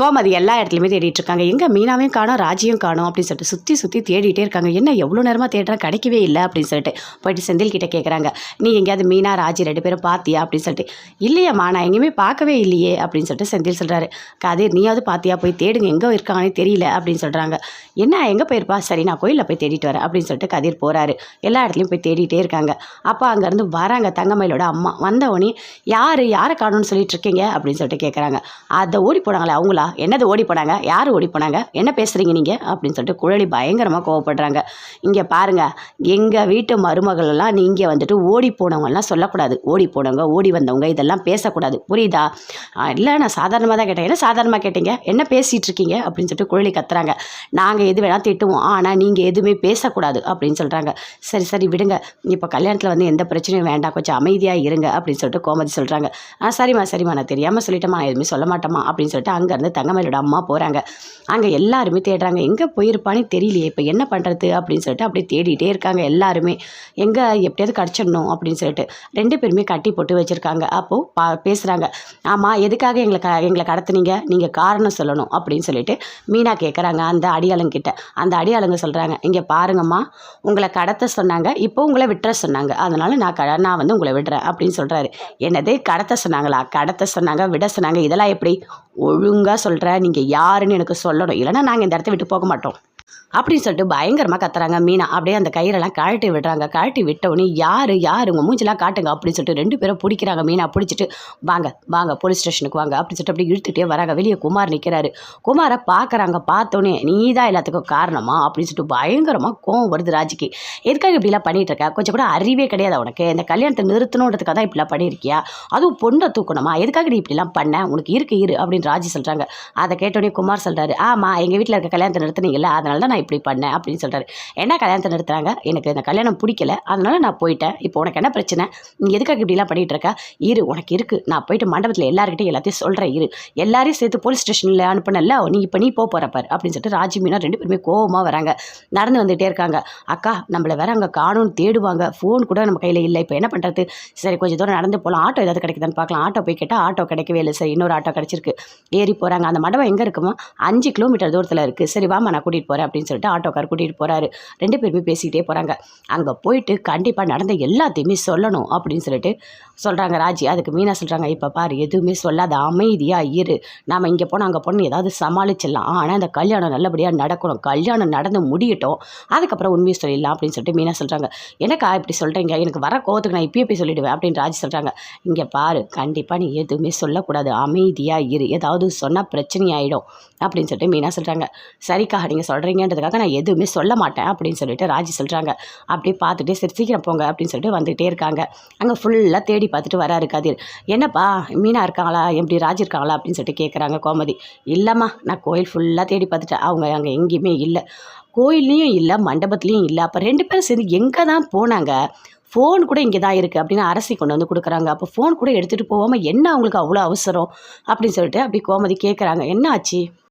கோமதி எல்லா இடத்துலையுமே தேடிட்டு இருக்காங்க. எங்கே மீனாவையும் காணும் ராஜியும் காணும் அப்படின்னு சொல்லிட்டு சுற்றி சுற்றி தேடிட்டே இருக்காங்க. என்ன எவ்வளோ நேரமாக தேடுறேன்? கிடைக்கவே இல்லை அப்படின்னு சொல்லிட்டு போயிட்டு செந்தில் கிட்ட கேட்குறாங்க நீ எங்கேயாவது மீனா ராஜி ரெண்டு பேரும் பார்த்தியா அப்படின்னு சொல்லிட்டு. இல்லையம்மா நான் எங்கேயுமே பார்க்கவே இல்லையே அப்படின்னு சொல்லிட்டு செந்தில் சொல்கிறாரு கதிர் நீயாவது பார்த்தியா போய் தேடுங்க. எங்கே இருக்காங்கன்னே தெரியல அப்படின்னு சொல்கிறாங்க என்ன எங்கே போயிருப்பா? சரி நான் கோயிலில் போய் தேடிட்டு வரேன் அப்படின்னு சொல்லிட்டு கதிர் போகிறாரு எல்லா இடத்துலையும் போய் தேடிட்டே இருக்காங்க. அப்போ அங்கேருந்து வராங்க தங்கமயிலோட அம்மா. வந்தவொடனே யார்? யாரை காணும்னு சொல்லிட்டு இருக்கீங்க? அப்படின்னு சொல்லிட்டு கேட்குறாங்க அதை ஓடி போனாங்களே அவங்களா என்னது ஓடி போனாங்க? யார் ஓடி போனாங்க? என்ன பேசுகிறீங்க நீங்கள் அப்படின்னு சொல்லிட்டு குழலி பயங்கரமாக கோவப்படுறாங்க. இங்கே பாருங்கள் எங்கள் வீட்டு மருமகள் எல்லாம் நீங்கள் வந்துட்டு ஓடி போனவங்கலாம் சொல்லக்கூடாது. ஓடி போனவங்க ஓடி வந்தவங்க இதெல்லாம் பேசக்கூடாது. புரியுதா? இல்லை நான் சாதாரணமாக தான் கேட்டேன். என்ன சாதாரணமாக கேட்டீங்க? என்ன பேசிகிட்டு இருக்கீங்க? அப்படின்னு சொல்லிட்டு குழலி கத்துறாங்க. நாங்கள் எது வேணால் திட்டுவோம். ஆனால் நீங்கள் எதுவுமே பேசக்கூடாது அப்படின்னு சொல்கிறாங்க சரி சரி விடுங்க. இப்போ கல்யாணத்தில் வந்து எந்த பிரச்சனையும் வேண்டாம். கொஞ்சம் அமைதியாக இருங்க அப்படின்னு சொல்லிட்டு கோமதி சொல்கிறாங்க ஆ சரிம்மா சரிம்மா. நான் தெரியாமல் சொல்லிட்டேம்மா. நான் எதுவுமே சொல்ல மாட்டேம்மா அப்படின்னு சொல்லிட்டு அங்கேருந்து தங்கமயிலோட அம்மா போகிறாங்க அங்கே எல்லாருமே தேடுறாங்க. எங்கே போயிருப்பானே தெரியலையே இப்போ என்ன பண்ணுறது அப்படின்னு சொல்லிட்டு அப்படியே தேடிட்டே இருக்காங்க எல்லாருமே. எங்கே எப்படியாவது கிடச்சிடணும் அப்படின்னு சொல்லிட்டு ரெண்டு பேருமே கட்டி போட்டு வச்சுருக்காங்க. அப்போது பா பேசுகிறாங்க ஆமாம் எதுக்காக எங்களை க எங்களை கடத்துனீங்க? நீங்கள் காரணம் சொல்லணும் அப்படின்னு சொல்லிட்டு மீனா கேட்குறாங்க அந்த அடியாளங்கிட்ட. அந்த அடியாளுங்க சொல்கிறாங்க இங்கே பாருங்கம்மா உங்களை கடத்த சொன்னாங்க இப்போ உங்களை விட்டுற சொன்னாங்க. அதனால் நான் க நான் வந்து உங்களை விடுறேன் அப்படின்னு சொல்கிறாரு என்னது கடத்த சொன்னாங்களா? கடத்த சொன்னாங்க விட சொன்னாங்க இதெல்லாம் எப்படி? ஒழுங்காக சொல்கிறேன் நீங்கள் யாருன்னு எனக்கு சொல்லணும். இல்லைன்னா நாங்கள் இந்த இடத்த விட்டு போக மாட்டோம். அப்படின்னு சொல்லிட்டு பயங்கரமாக கத்துறாங்க மீனா. அப்படியே அந்த கயிறெல்லாம் கழட்டி விடுறாங்க. கழட்டி விட்டவுடனே யார் யார்? உங்கள் மூஞ்செல்லாம் காட்டுங்க அப்படின்னு சொல்லிட்டு ரெண்டு பேரும் பிடிக்கிறாங்க. மீனா பிடிச்சிட்டு வாங்க வாங்க போலீஸ் ஸ்டேஷனுக்கு வாங்க. அப்படின்னு சொல்லிட்டு அப்படியே இழுத்துட்டே வராங்க. வெளியே குமார் நிற்கிறாரு குமாரை பார்க்குறாங்க. பார்த்தோன்னே நீ தான் எல்லாத்துக்கும் காரணமா? அப்படின்னு சொல்லிட்டு பயங்கரமாக கோவம் வருது ராஜிக்கு. எதுக்காக இப்படிலாம் பண்ணிட்டு இருக்க கொஞ்சம் கூட அறிவே கிடையாது உனக்கு இந்த கல்யாணத்தை நிறுத்தணுன்றதுக்காக தான் இப்படிலாம் பண்ணியிருக்கியா? அதுவும் பொண்ணை தூக்கணுமா? எதுக்காக நீ இப்படிலாம் பண்ண? உனக்கு இருக்கு இரு. அப்படின்னு ராஜி சொல்கிறாங்க அதை கேட்டோடனே குமார் சொல்கிறாரு ஆமாம் எங்கள் வீட்டில் இருக்க கல்யாணத்தை நிறுத்துனீங்கல்ல. அதனால் தான் நான் இப்படி பண்ணேன் அப்படின்னு சொல்கிறாரு என்ன கல்யாணத்தை நிறுத்துறாங்க. எனக்கு இந்த கல்யாணம் பிடிக்கல. அதனால நான் போயிட்டேன். இப்போ உனக்கு என்ன பிரச்சனை? நீ எதுக்காக இப்படிலாம் பண்ணிட்டு இருக்கா? இரு உனக்கு இருக்கு. நான் போயிட்டு மண்டபத்தில் எல்லாருக்கிட்டையும் எல்லாத்தையும் சொல்கிறேன் இரு. எல்லாரையும் சேர்த்து போலீஸ் ஸ்டேஷனில் அனுப்புனல நீ இப்போ நீ போக போகிற பாரு அப்படின்னு சொல்லிட்டு ராஜி மீனா ரெண்டு பேருமே கோபமாக வராங்க. நடந்து வந்துகிட்டே இருக்காங்க. அக்கா நம்மளை வேற அங்கே காணும்னு தேடுவாங்க. ஃபோன் கூட நம்ம கையில் இல்லை. இப்போ என்ன பண்ணுறது சரி கொஞ்சம் தூரம் நடந்து போகலாம் ஆட்டோ ஏதாவது கிடைக்குதான்னு பார்க்கலாம். ஆட்டோ போய் கேட்டால் ஆட்டோ கிடைக்கவே இல்லை. சரி இன்னொரு ஆட்டோ கிடச்சிருக்கு. ஏறி போகிறாங்க அந்த மண்டபம் எங்கே இருக்குமோ? அஞ்சு கிலோமீட்டர் தூரத்தில் இருக்குது சரி வாமா நான் கூட்டிகிட்டு போகிறேன் அப்படின்னு சொல்லிட்டு ஆட்டோக்கார் கூட்டிகிட்டு போகிறாரு ரெண்டு பேருமே பேசிக்கிட்டே போகிறாங்க அங்கே போயிட்டு கண்டிப்பாக நடந்த எல்லாத்தையுமே சொல்லணும் அப்படின்னு சொல்லிட்டு சொல்கிறாங்க ராஜி. அதுக்கு மீனா சொல்கிறாங்க இப்போ பாரு எதுவுமே சொல்லாத அமைதியாக இரு. நாம் இங்கே போனோம் அங்கே போனோம் ஏதாவது சமாளிச்சிடலாம். ஆனால் அந்த கல்யாணம் நல்லபடியாக நடக்கணும். கல்யாணம் நடந்து முடியட்டும். அதுக்கப்புறம் உண்மையை சொல்லிடலாம் அப்படின்னு சொல்லிட்டு மீனா சொல்கிறாங்க எனக்கா இப்படி சொல்கிறீங்க எனக்கு வர கோவத்துக்கு நான் இப்பயே போய் சொல்லிடுவேன் அப்படின்னு ராஜி சொல்கிறாங்க இங்கே பாரு கண்டிப்பாக நீ எதுவுமே சொல்லக்கூடாது. அமைதியாக இரு. ஏதாவது சொன்னால் பிரச்சனையாயிடும் அப்படின்னு சொல்லிட்டு மீனா சொல்கிறாங்க சரிக்கா நீங்கள் சொல்கிறீங்க போகிறீங்கன்றதுக்காக நான் எதுவுமே சொல்ல மாட்டேன் அப்படின்னு சொல்லிட்டு ராஜி சொல்கிறாங்க அப்படியே பார்த்துட்டு சரி சீக்கிரம் போங்க அப்படின்னு சொல்லிட்டு வந்துகிட்டே இருக்காங்க. அங்கே ஃபுல்லாக தேடி பார்த்துட்டு வராரு கதிர். என்னப்பா மீனா இருக்காங்களா? எப்படி ராஜி இருக்காங்களா? அப்படின்னு சொல்லிட்டு கேட்குறாங்க கோமதி. இல்லைம்மா நான் கோயில் ஃபுல்லாக தேடி பார்த்துட்டேன். அவங்க அங்கே எங்கேயுமே இல்லை. கோயில்லையும் இல்லை மண்டபத்துலேயும் இல்லை. அப்போ ரெண்டு பேரும் சேர்ந்து எங்கே தான் போனாங்க? ஃபோன் கூட இங்கே தான் இருக்குது அப்படின்னு அரசி கொண்டு வந்து கொடுக்குறாங்க. அப்போ ஃபோன் கூட எடுத்துகிட்டு போகாமல் என்ன அவங்களுக்கு அவ்வளோ அவசரம்? அப்படின்னு சொல்லிட்டு அப்படி கோமதி கேட்குறாங்க என்ன ஆச்சு?